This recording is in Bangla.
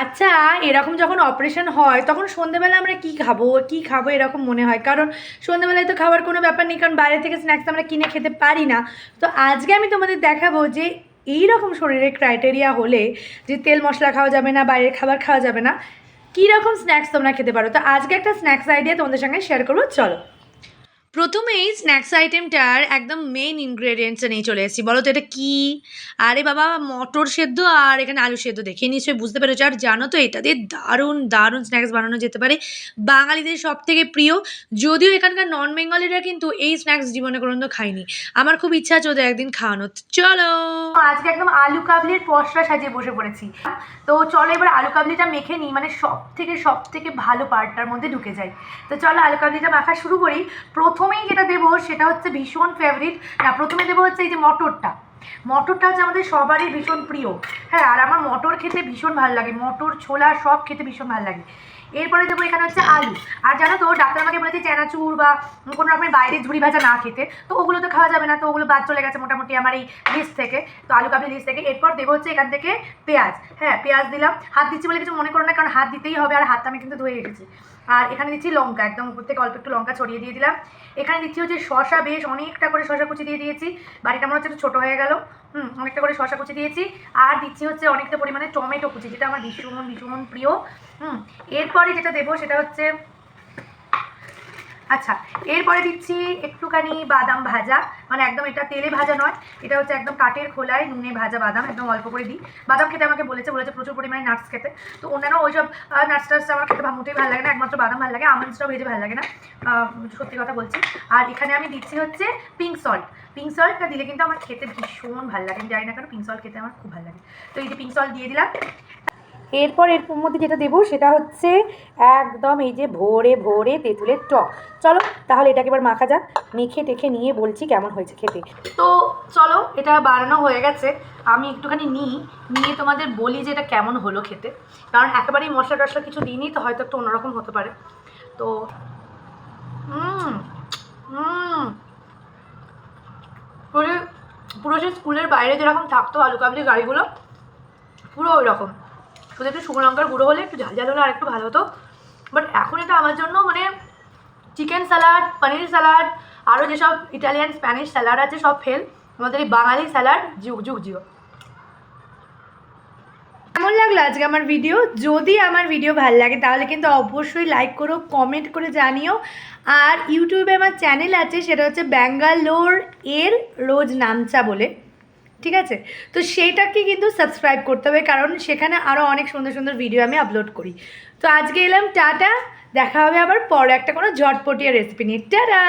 আচ্ছা এরকম যখন অপারেশন হয়, তখন সন্ধেবেলা আমরা কি খাব? কি খাব এরকম মনে হয়? কারণ সন্ধেবেলায় তো খাওয়ার কোনো ব্যাপার নেই, কারণ বাইরে থেকে স্ন্যাক্স আমরা কিনে খেতে পারি না। তো আজকে আমি তোমাদের দেখাবো যে এই রকম শরীরের ক্রাইটেরিয়া হলে যে তেল মশলা খাওয়া যাবে না, বাইরের খাবার খাওয়া যাবে না কী রকম স্ন্যাক্স তোমরা খেতে পারো? তো আজকে একটা স্ন্যাক্স আইডিয়া তোমাদের সঙ্গে শেয়ার করব, চলো। প্রথমেই স্ন্যাক্স আইটেমটার একদম মেইন ইনগ্রেডিয়েন্টসে নিয়ে চলে এসেছি। বলো তো এটা কী? আরে বাবা, মটর সেদ্ধ আর এখানে আলু সেদ্ধ দেখে নিশ্চয়ই বুঝতে পেরেছ? আর জানো তো এটা দিয়ে দারুণ দারুণ স্ন্যাক্স বানানো যেতে পারে। বাঙালিদের সব থেকে প্রিয়, যদিও এখানকার নন বেঙ্গলিরা কিন্তু এই স্ন্যাক্স জীবনে কোনো খায়নি। আমার খুব ইচ্ছা আছে ওদের একদিন খাওয়ানো চলো! আজকে একদম আলু কাবলির পসরা সাজিয়ে বসে পড়েছি। তো চলো এবার আলু কাবলিটা মেখে নিই মানে সব থেকে সব থেকে ভালো পার্টটার মধ্যে ঢুকে যাই তো চলো আলু কাবলিটা মাখা শুরু করি। প্রথমেই যেটা দেবো সেটা হচ্ছে ভীষণ ফেভারিট না প্রথমে দেবো হচ্ছে এই যে মটরটা। মটরটা হচ্ছে আমাদের সবারই ভীষণ প্রিয়। হ্যাঁ আর আমার মটর খেতে ভীষণ ভালো লাগে। মটর, ছোলা সব খেতে ভীষণ ভালো লাগে। এরপরে দেবো এখানে হচ্ছে আলু। আর জানো তো, ডাক্তার আমাকে বলেছে চেনাচুর বা কোনো রকমের বাইরে ঝুড়ি ভাজা না খেতে। তো ওগুলো তো খাওয়া যাবে না, তো ওগুলো বাদ চলে গেছে মোটামুটি আমার এই লিস্ট থেকে। তো আলু কাবলি লিস্ট থেকে। এরপর দেবো হচ্ছে এখান থেকে পেঁয়াজ। হ্যাঁ পেঁয়াজ দিলাম। হাত দিচ্ছি বলে কিছু মনে করো না, কারণ হাত দিতেই হবে আর হাতটা আমি কিন্তু ধুয়ে রেখেছি। আর এখানে দিচ্ছি লঙ্কা। একদম উপর থেকে অল্প একটু লঙ্কা ছড়িয়ে দিয়ে দিলাম। এখানে দিচ্ছি হচ্ছে শশা বেশ অনেকটা করে শশা কুচি দিয়ে দিয়েছি। বাড়িটা মনে হচ্ছে একটু ছোটো হয়ে গেল। হুম, অনেকটা করে শশা কুচি দিয়েছি। আর দিচ্ছি হচ্ছে অনেকটা পরিমাণে টমেটো কুচি, যেটা আমার ভীষণ ভীষণ প্রিয়। হুম, এরপরে যেটা দেবো সেটা হচ্ছে আচ্ছা এরপরে দিচ্ছি একটুখানি বাদাম ভাজা। মানে একদম এটা তেলে ভাজা নয়, এটা হচ্ছে একদম কাঠের খোলায় নুনে ভাজা বাদাম, একদম অল্প করে দিই। বাদাম খেতে আমাকে বলেছে বলেছে প্রচুর পরিমাণে নাটস খেতে। তো অন্যান্য ওইসব নাটস টাটস আমার খেতে মোটেই ভালো লাগে না, একমাত্র বাদাম ভালো লাগে আমন্ডসটাও ভেজে ভালো লাগে না। সত্যি কথা বলছি। আর এখানে আমি দিচ্ছি হচ্ছে পিঙ্ক সল্ট পিঙ্ক সল্টটা দিলে কিন্তু আমার খেতে ভীষণ ভালো লাগে। আমি জানি না কেন পিঙ্ক সল্ট খেতে আমার খুব ভালো লাগে। তো এই যে পিঙ্ক সল্ট দিয়ে দিলাম। এরপর এর মধ্যে যেটা দেবো সেটা হচ্ছে একদম এই যে ভোরে ভোরে তেঁতুলের টক। চলো তাহলে এটাকে এবার মাখা যাক। মেখে টেখে নিয়ে বলছি কেমন হয়েছে খেতে। তো চলো, এটা বানানো হয়ে গেছে। আমি একটুখানি নিই। নিয়ে তোমাদের বলি যে এটা কেমন হলো খেতে। কারণ একেবারেই মশলা টশলা কিছু দিইনি, তো হয়তো একটু অন্যরকম হতে পারে। তো পুরো পুরো সে স্কুলের বাইরে যেরকম থাকতো আলু কাবলি গাড়িগুলো, পুরো ওই রকম। শুধু একটু শুকনো লঙ্কার গুঁড়ো হলে একটু ঝাল ঝাল হলে আর একটু ভালো হতো। বাট এখন এটা আমার জন্য মানে চিকেন স্যালাড পনির স্যালাড আরও যেসব ইটালিয়ান স্প্যানিশ স্যালাড আছে সব ফেল আমাদের এই বাঙালি স্যালাড যুগ যুগ, জিও। কেমন লাগল আজকে আমার ভিডিও যদি আমার ভিডিও ভালো লাগে, তাহলে কিন্তু অবশ্যই লাইক করো কমেন্ট করে জানিও। আর ইউটিউবে আমার চ্যানেল আছে, সেটা হচ্ছে ব্যাঙ্গালোর এর রোজ নামচা বলে। ঠিক আছে? তো সেইটাকে কিন্তু সাবস্ক্রাইব করতে হবে, কারণ সেখানে আরও অনেক সুন্দর সুন্দর ভিডিও আমি আপলোড করি। তো আজকে এলাম, টাটা, দেখা হবে আবার পরে একটা কোনো ঝটপটিয়া রেসিপি নিয়ে। টাটা!